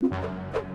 you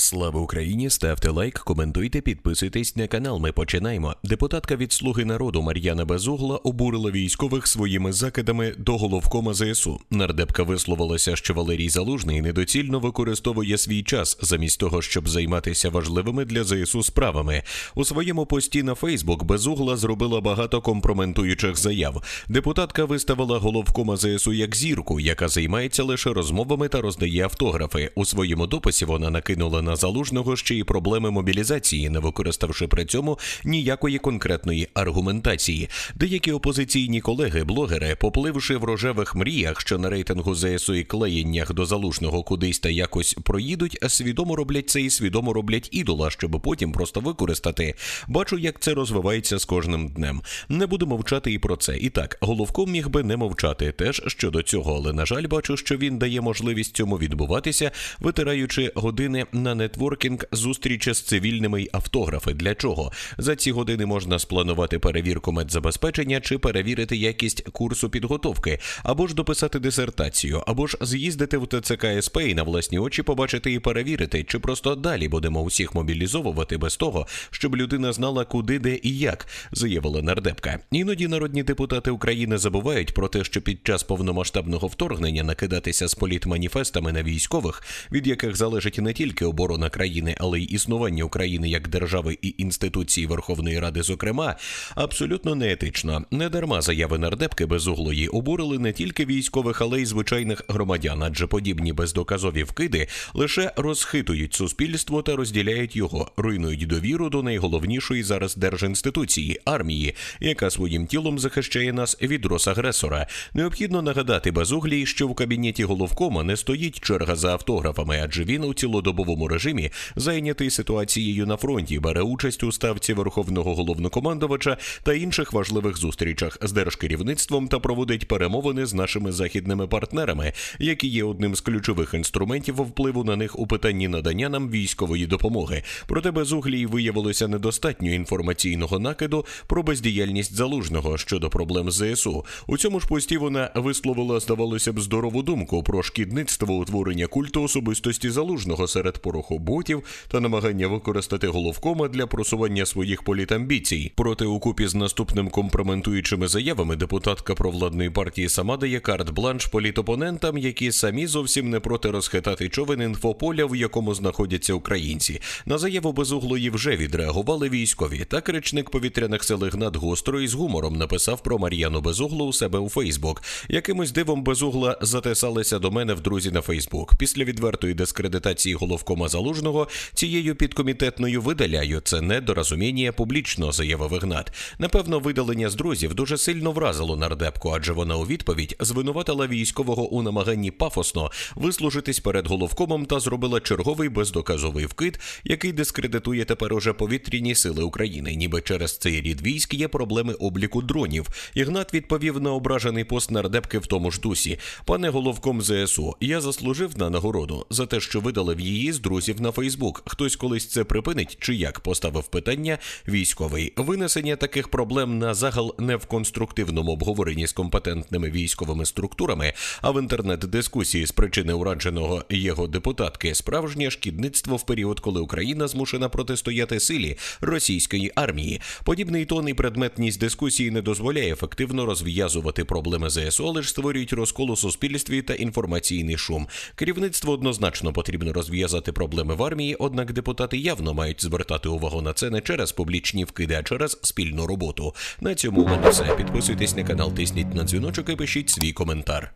Слава Україні! Ставте лайк, коментуйте, підписуйтесь на канал. Ми починаємо. Депутатка від Слуги народу Мар'яна Безугла обурила військових своїми закидами до головкома ЗСУ. Нардепка висловилася, що Валерій Залужний недоцільно використовує свій час замість того, щоб займатися важливими для ЗСУ справами. У своєму пості на Фейсбук Безугла зробила багато компрометуючих заяв. Депутатка виставила головкома ЗСУ як зірку, яка займається лише розмовами та роздає автографи. У своєму дописі вона накинула на залужного ще й проблеми мобілізації, не використавши при цьому ніякої конкретної аргументації. Деякі опозиційні колеги, блогери, попливши в рожевих мріях, що на рейтингу ЗСУ і клеєннях до залужного кудись та якось проїдуть, свідомо роблять це і свідомо роблять ідола, щоб потім просто використати. Бачу, як це розвивається з кожним днем. Не буду мовчати і про це. І так, головком міг би не мовчати теж щодо цього, але на жаль, бачу, що він дає можливість цьому відбуватися, витираючи години на нетворкінг зустрічі з цивільними й автографи. Для чого за ці години можна спланувати перевірку медзабезпечення чи перевірити якість курсу підготовки, або ж дописати дисертацію, або ж з'їздити в ТЦК СП і на власні очі побачити і перевірити, чи просто далі будемо усіх мобілізовувати без того, щоб людина знала, куди, де і як, заявила нардепка. Іноді народні депутати України забувають про те, що під час повномасштабного вторгнення накидатися з політманіфестами на військових, від яких залежить не тільки оборона країни, але й існування України як держави і інституції Верховної Ради, зокрема, абсолютно неетично. Недарма заяви нардепки безуглої обурили не тільки військових, але й звичайних громадян, адже подібні бездоказові вкиди лише розхитують суспільство та розділяють його, руйнують довіру до найголовнішої зараз держінституції армії, яка своїм тілом захищає нас від росагресора. Необхідно нагадати безуглій, що в кабінеті головкома не стоїть черга за автографами, адже він у цілодобовому режимі зайнятий ситуацією на фронті, бере участь у ставці верховного головнокомандувача та інших важливих зустрічах з держкерівництвом та проводить перемовини з нашими західними партнерами, які є одним з ключових інструментів впливу на них у питанні надання нам військової допомоги. Проте безуглій виявилося недостатньо інформаційного накиду про бездіяльність залужного щодо проблем з ЗСУ. У цьому ж пості вона висловила, здавалося б, здорову думку про шкідництво утворення культу особистості залужного серед порохоботів та намагання використати головкома для просування своїх політамбіцій. Проте у купі з наступним компрометуючими заявами депутатка провладної партії сама дає карт-бланш політопонентам, які самі зовсім не проти розхитати човен інфополя, в якому знаходяться українці. На заяву безуглої вже відреагували військові. Так речник повітряних сил Ігнат гостро і з гумором написав про Мар'яну Безуглу у себе у Фейсбук. Якимось дивом безугла затисалися до мене в друзі на Фейсбук. Після відвертої дискредитації головкома залужного цією підкомітетною видаляю. Це недорозуміння публічно, заявив Ігнат. Напевно, видалення з друзів дуже сильно вразило нардепку, адже вона у відповідь звинуватила військового у намаганні пафосно вислужитись перед головкомом та зробила черговий бездоказовий вкид, який дискредитує тепер уже повітряні сили України. Ніби через цей рід військ є проблеми обліку дронів. Ігнат відповів на ображений пост нардепки в тому ж дусі. Пане головком ЗСУ, я заслужив на нагороду за те, що видалив її з друзів на Фейсбук. Хтось колись це припинить чи як поставив питання військовий. Винесення таких проблем на загал не в конструктивному обговоренні з компетентними військовими структурами, а в інтернет-дискусії з причини урадженого його депутатки справжнє шкідництво в період, коли Україна змушена протистояти силі російської армії. Подібний тон і предметність дискусії не дозволяє ефективно розв'язувати проблеми ЗСУ, ж створюють розкол у суспільстві та інформаційний шум. Керівництво однозначно потрібно розв'язати проблеми в армії, однак депутати явно мають звертати увагу на це не через публічні вкиди, а через спільну роботу. На цьому мене все. Підписуйтесь на канал, тисніть на дзвіночок і пишіть свій коментар.